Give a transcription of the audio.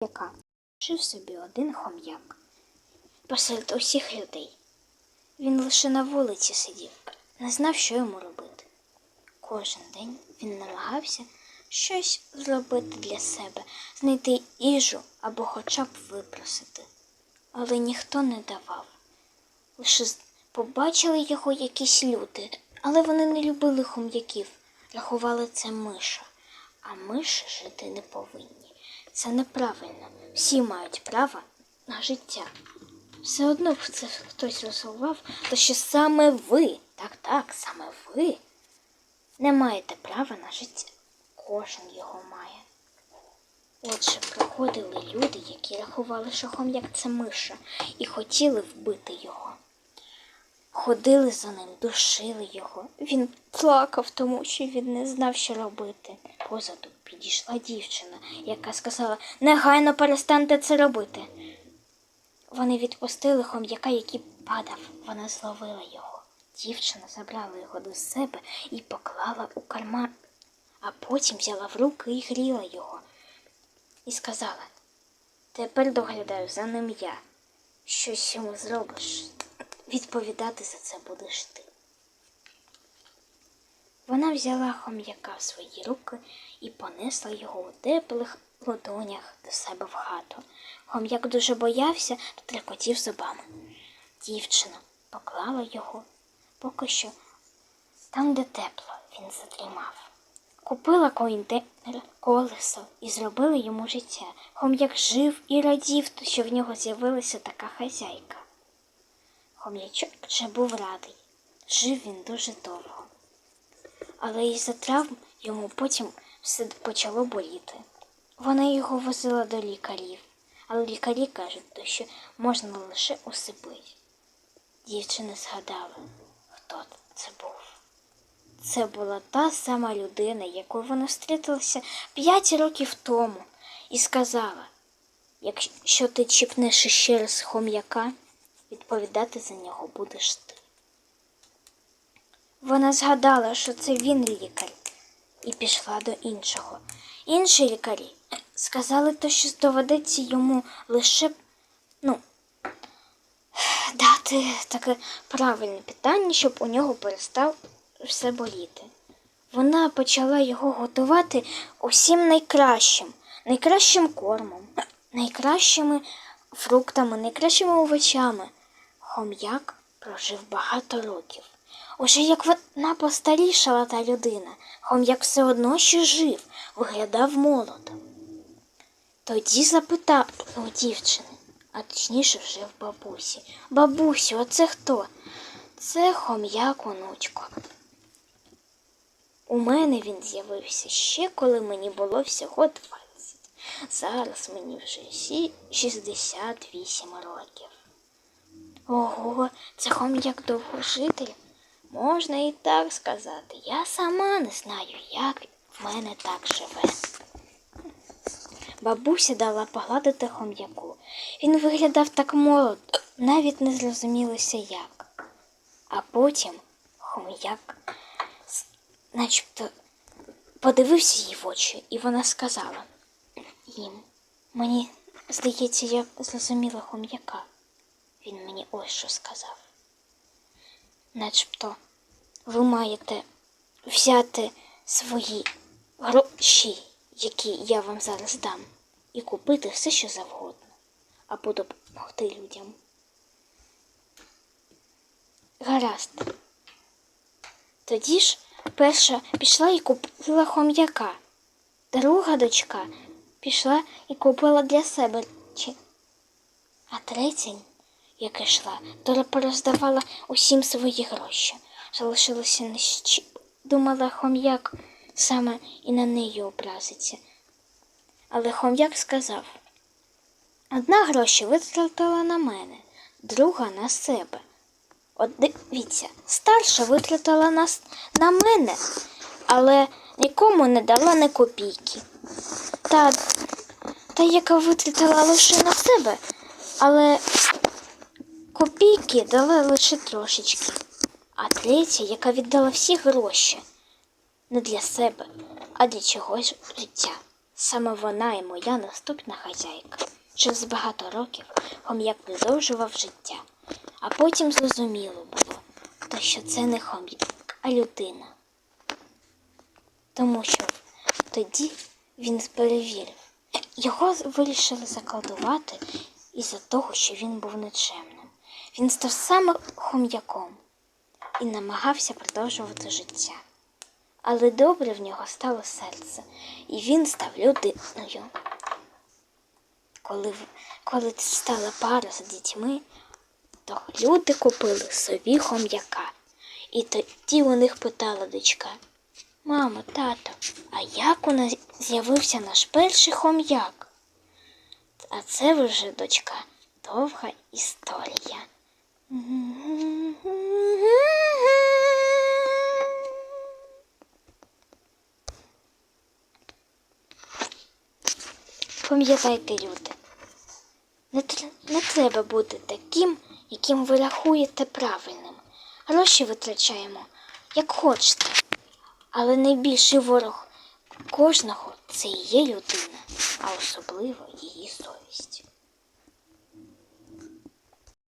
яка жив собі один хом'як посеред усіх людей. Він лише на вулиці сидів, не знав, що йому робити. Кожен день він намагався щось зробити для себе, знайти їжу або хоча б випросити. Але ніхто не давав. Лише побачили його якісь люди, але вони не любили хом'яків, рахували це миша. А миші жити не повинні. Це неправильно. Всі мають право на життя. Все одно це хтось розсував, то що саме ви, так, так, саме ви не маєте права на життя. Кожен його має. Отже, приходили люди, які рахували, що хом'як це миша, і хотіли вбити його. Ходили за ним, душили його. Він плакав, тому що він не знав, що робити. Позаду підійшла дівчина, яка сказала: негайно перестаньте це робити. Вони відпустили хом'яка, який падав. Вона зловила його. Дівчина забрала його до себе і поклала у карман, а потім взяла в руки і гріла його. І сказала: Тепер доглядаю за ним я. Щось йому зробиш. Відповідати за це будеш ти. Вона взяла хом'яка в свої руки і понесла його у теплих ладонях до себе в хату. Хом'як дуже боявся та трекотів зубами. Дівчина поклала його, поки що там, де тепло, він задрімав. Купила коіндер, колесо і зробила йому життя. Хом'як жив і радів, що в нього з'явилася така хазяйка. Хом'ячок вже був радий. Жив він дуже довго. Але із-за травм йому потім все почало боліти. Вона його возила до лікарів, але лікарі кажуть, що можна лише усипити. Дівчина згадала, хто це був. Це була та сама людина, якою вона зустрілася п'ять років тому, і сказала, якщо ти чіпнеш ще раз хом'яка, відповідати за нього будеш ти. Вона згадала, що це він лікар, і пішла до іншого. Інші лікарі сказали, то, що доведеться йому лише ну, дати таке правильне питання, щоб у нього перестав все боліти. Вона почала його готувати усім найкращим, найкращим кормом, найкращими фруктами, найкращими овочами. Хом'як прожив багато років. Уже як вона постарішала та людина, хом'як все одно ще жив, виглядав молодо. Тоді запитав у дівчини, а точніше вже в бабусі. Бабусю, оце хто? Це хом'як онучко. У мене він з'явився ще, коли мені було всього 20. Зараз мені вже сі- 68 років. Ого, це хом'як довгожитель? Можна і так сказати. Я сама не знаю, як в мене так живе. Бабуся дала погладити хом'яку. Він виглядав так молодо, навіть не зрозумілося як. А потім хом'як начебто подивився їй в очі, і вона сказала їм, мені здається, я зрозуміла хом'яка. Він мені ось що сказав. Начебто ви маєте взяти свої гроші, які я вам зараз дам, і купити все, що завгодно, або допомогти людям. Гаразд. Тоді ж перша пішла і купила хом'яка, друга дочка пішла і купила для себе. А третя, яка йшла, то пороздавала усім свої гроші. Залишилося не. Думала, хом'як саме і на неї образиться. Але хом'як сказав: одна гроші витратила на мене, друга на себе. От дивіться, старша витратила на, на мене, але нікому не дала ні копійки. Та, та яка витратила лише на себе, але копійки дала лише трошечки. А третя, яка віддала всі гроші не для себе, а для чогось життя. Саме вона і моя наступна хазяйка. Через багато років хом'як продовжував життя, а потім зрозуміло було, то що це не хом'як, а людина. Тому що тоді він перевірив. Його вирішили закладувати із-за того, що він був нечемним. Він став саме хом'яком і намагався продовжувати життя. Але добре в нього стало серце, і він став людиною. Коли, коли стала пара з дітьми, то люди купили собі хом'яка. І тоді у них питала дочка: Мамо, тато, а як у нас з'явився наш перший хом'як? А це вже, дочка, довга історія. Пам'ятайте, люди, не, не треба бути таким, яким ви рахуєте правильним. Гроші витрачаємо, як хочете. Але найбільший ворог кожного це і є людина, а особливо її совість.